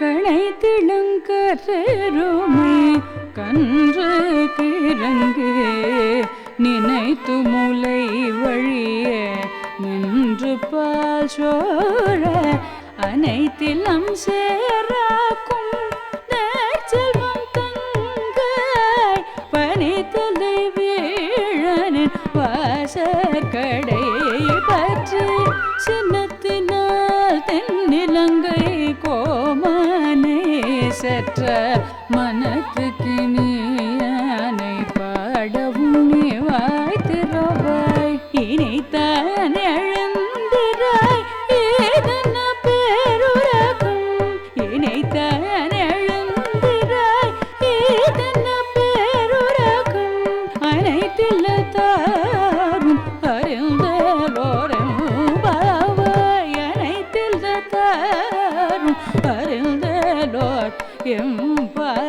கணை திளங்கருமை கன்று கிறங்கு நினைத்து முலை வழிய நின்று பால் சோழ அனைத்திலம் சேராக்கும் நற்செல்வம் தங்காய் பனித்தலை வீழனின் வாசற்கடை. அறிந்தலோர் எம்பாவாய்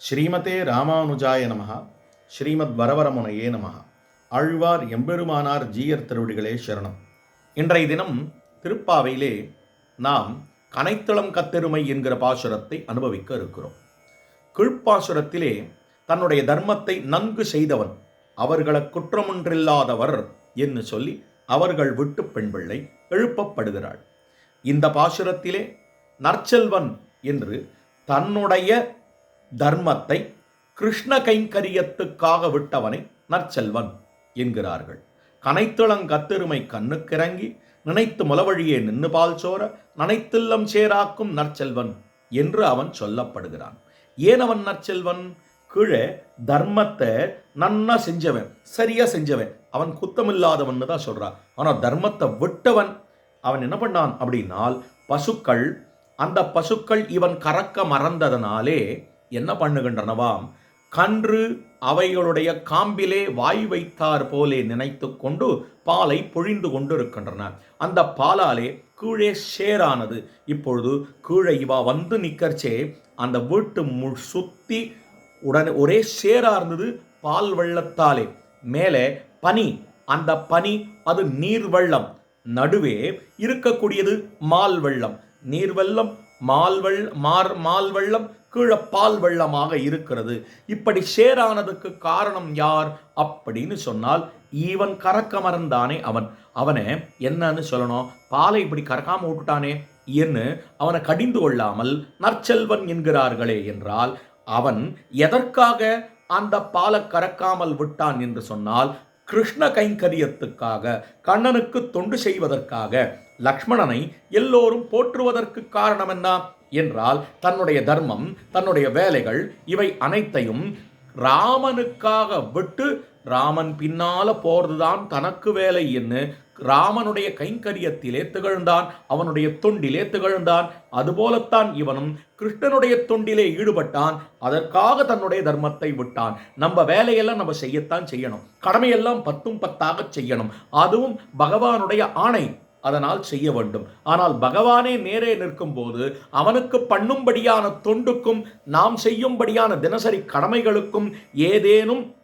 ஸ்ரீமதே ராமானுஜாய நமகா ஸ்ரீமத் வரவரமுனையே நமகா ஆழ்வார் எம்பெருமானார் ஜீயர் திருவடிகளே சரணம். இன்றைய தினம் திருப்பாவையிலே நாம் கனைத்தளம் கத்தெருமை என்கிற பாசுரத்தை அனுபவிக்க இருக்கிறோம். கீழ்ப்பாசுரத்திலே தன்னுடைய தர்மத்தை நன்கு செய்தவன் அவர்களை குற்றமொன்றில்லாதவர் என்று சொல்லி அவர்கள் விட்டு பெண் பிள்ளை எழுப்பப்படுகிறாள். இந்த பாசுரத்திலே நற்செல்வன் என்று தன்னுடைய தர்மத்தை கிருஷ்ண கைங்கரியத்துக்காக விட்டவனை நற்செல்வன் என்கிறார்கள். கனைத்திளங்கத்தெருமை கண்ணுக்கிறங்கி நினைத்து முலவழியே நின்று பால் சோர நனைத்தில்லம் சேராக்கும் நற்செல்வன் என்று அவன் சொல்லப்படுகிறான். ஏன் அவன் நற்செல்வன்? கீழே தர்மத்தை நன்னா செஞ்சவன் சரியா செஞ்சவன். அவன் குத்தமில்லாதவன் தான் சொல்றான் ஆனால் தர்மத்தை விட்டவன் அவன் என்ன பண்ணான் அப்படின்னால் பசுக்கள் அந்த பசுக்கள் இவன் கறக்க மறந்ததனாலே என்ன பண்ணுகின்றனவாம்? கன்று அவைகளுடைய காம்பிலே வாய் வைத்தார் போலே நினைத்து கொண்டு பாலை பொழிந்து கொண்டு இருக்கின்றன. அந்த பாலாலே கீழே ஷேரானது இப்பொழுது கீழே இவா வந்து நிக்கர்ச்சே அந்த வீட்டு முள் சுத்தி உடனே ஒரே சேராக இருந்தது பால் வெள்ளத்தாலே. மேலே பனி அந்த பனி அது நீர் வெள்ளம். நடுவே இருக்கக்கூடியது மால் வெள்ளம். நீர் வெள்ளம் மால் மார் மால் வெள்ளம் கீழே பால் வெள்ளமாக இருக்கிறது. இப்படி சேரானதுக்கு காரணம் யார் அப்படின்னு சொன்னால் ஈவன் கறக்க மறந்தானே அவன். அவனை என்னன்னு சொல்லணும்? பாலை இப்படி கறக்காம விட்டுட்டானே? என்று அவனை கடிந்து கொள்ளாமல் நற்செல்வன் என்கிறார்களே என்றால் அவன் எதற்காக அந்த பாலை கறக்காமல் விட்டான் என்று சொன்னால் கிருஷ்ண கைங்கரியத்துக்காக கண்ணனுக்கு தொண்டு செய்வதற்காக லக்ஷ்மணனை எல்லோரும் போற்றுவதற்கு காரணம் என்ன? என்றால் தன்னுடைய தர்மம் தன்னுடைய வேலைகள் இவை அனைத்தையும் ராமனுக்காக விட்டு ராமன் பின்னால போறதுதான் தனக்கு வேலை என்று ராமனுடைய கைங்கரியத்திலே திகழ்ந்தான் அவனுடைய தொண்டிலே திகழ்ந்தான். அதுபோலத்தான் இவனும் கிருஷ்ணனுடைய தொண்டிலே ஈடுபட்டான் அதற்காக தன்னுடைய தர்மத்தை விட்டான். நம்ம வேலையெல்லாம் நம்ம செய்யத்தான் செய்யணும். கடமையெல்லாம் பத்தும் பத்தாக செய்யணும். அதுவும் பகவானுடைய ஆணை அதனால் செய்ய வேண்டும். ஆனால் பகவானே நேரே நிற்கும் போது அவனுக்கு பண்ணும்படியான தொண்டுக்கும் நாம் செய்யும்படியான தினசரி கடமைகளுக்கும் ஏதேனும்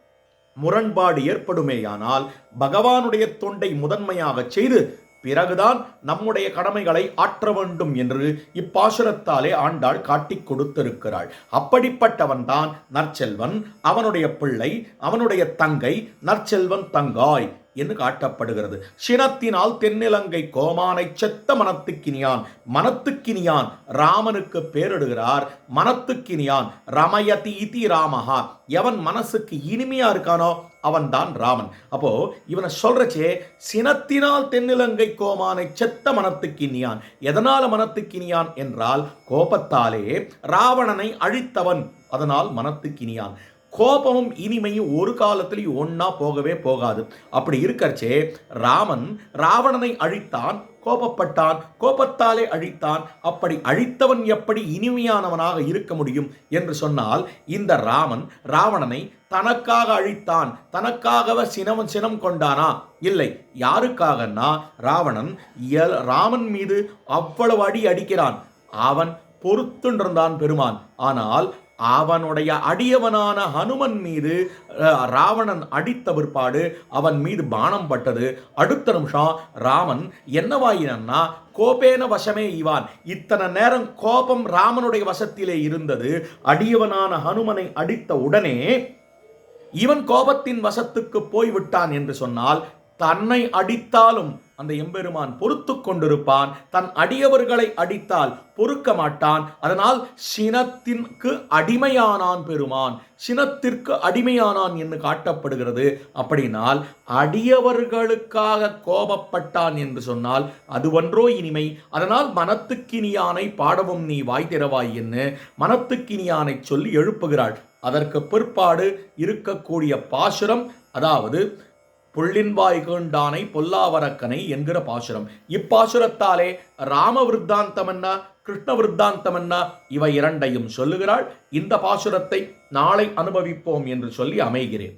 முரண்பாடு ஏற்படுமேயானால் பகவானுடைய தொண்டை முதன்மையாகச் செய்து பிறகுதான் நம்முடைய கடமைகளை ஆற்ற வேண்டும் என்று இப்பாசுரத்தாலே ஆண்டாள் காட்டிக் கொடுத்திருக்கிறாள். அப்படிப்பட்டவன்தான் நற்செல்வன். அவனுடைய பிள்ளை அவனுடைய தங்கை நற்செல்வன் தங்காய். என்று காட்டப்படுகிறது. சினத்தினால் தென்னிலங்கை கோமானை செத்த மனத்துக்கினியான் மனத்துக்கினியான் ராமனுக்கு பேரிடுகிறார் மனத்துக்கினியான் ரமயதி இதி ராமஹா எவன் மனசுக்கு இனிமையா இருக்கானோ அவன்தான் ராமன். அப்போ இவனை சொல்றச்சே சினத்தினால் தென்னிலங்கை கோமானை செத்த மனத்துக்கினியான் எதனால் மனத்துக்கினியான் என்றால் கோபத்தாலே ராவணனை அழித்தவன் அதனால் மனத்துக்கினியான் கோபமும் இனிமையும் ஒரு காலத்திலையும் ஒன்றா போகவே போகாது. அப்படி இருக்கிறச்சே ராமன் ராவணனை அழித்தான் கோபப்பட்டான் கோபத்தாலே அழித்தான். அப்படி அழித்தவன் எப்படி இனிமையானவனாக இருக்க முடியும் என்று சொன்னால் இந்த ராமன் ராவணனை தனக்காக அழித்தான் தனக்காகவே சினவன் சினம் கொண்டானா? இல்லை யாருக்காகன்னா ராவணன் ராமன் மீது அவ்வளவு அடி அடிக்கிறான். அவன் பொறுத்துன்றிருந்தான் பெருமான். ஆனால் அவனுடைய அடியவனான ஹனுமன் மீது ராவணன் அடித்த பிற்பாடு அவன் மீது பானம் பட்டது. அடுத்த நிமிஷம் ராமன் என்னவாயினா கோபேன வசமே இவான். இத்தனை நேரம் கோபம் ராமனுடைய வசத்திலே இருந்தது. அடியவனான ஹனுமனை அடித்த உடனே இவன் கோபத்தின் வசத்துக்கு போய்விட்டான் என்று சொன்னால் தன்னை அடித்தாலும் அந்த எம்பெருமான் பொறுத்து கொண்டிருப்பான். தன் அடியவர்களை அடித்தால் பொறுக்க மாட்டான். அதனால் சினத்திற்கு அடிமையானான் பெருமான். சினத்திற்கு அடிமையானான் என்று காட்டப்படுகிறது. அப்படினால் அடியவர்களுக்காக கோபப்பட்டான் என்று சொன்னால் அது ஒன்றோ இனிமை. அதனால் மனத்துக்கினியானை பாடவும் நீ வாய் திறவாய் என்று மனத்துக்கினியானை சொல்லி எழுப்புகிறாள். அதற்கு பிற்பாடு இருக்கக்கூடிய பாசுரம் அதாவது புள்ளின்வாய் கண்டானை பொல்லாவரக்கனை என்கிற பாசுரம். இப்பாசுரத்தாலே ராம விருத்தாந்தம் என்ன கிருஷ்ண விருத்தாந்தம் என்ன இவை இரண்டையும் சொல்லுகிறாள். இந்த பாசுரத்தை நாளை அனுபவிப்போம் என்று சொல்லி அமைகிறேன்.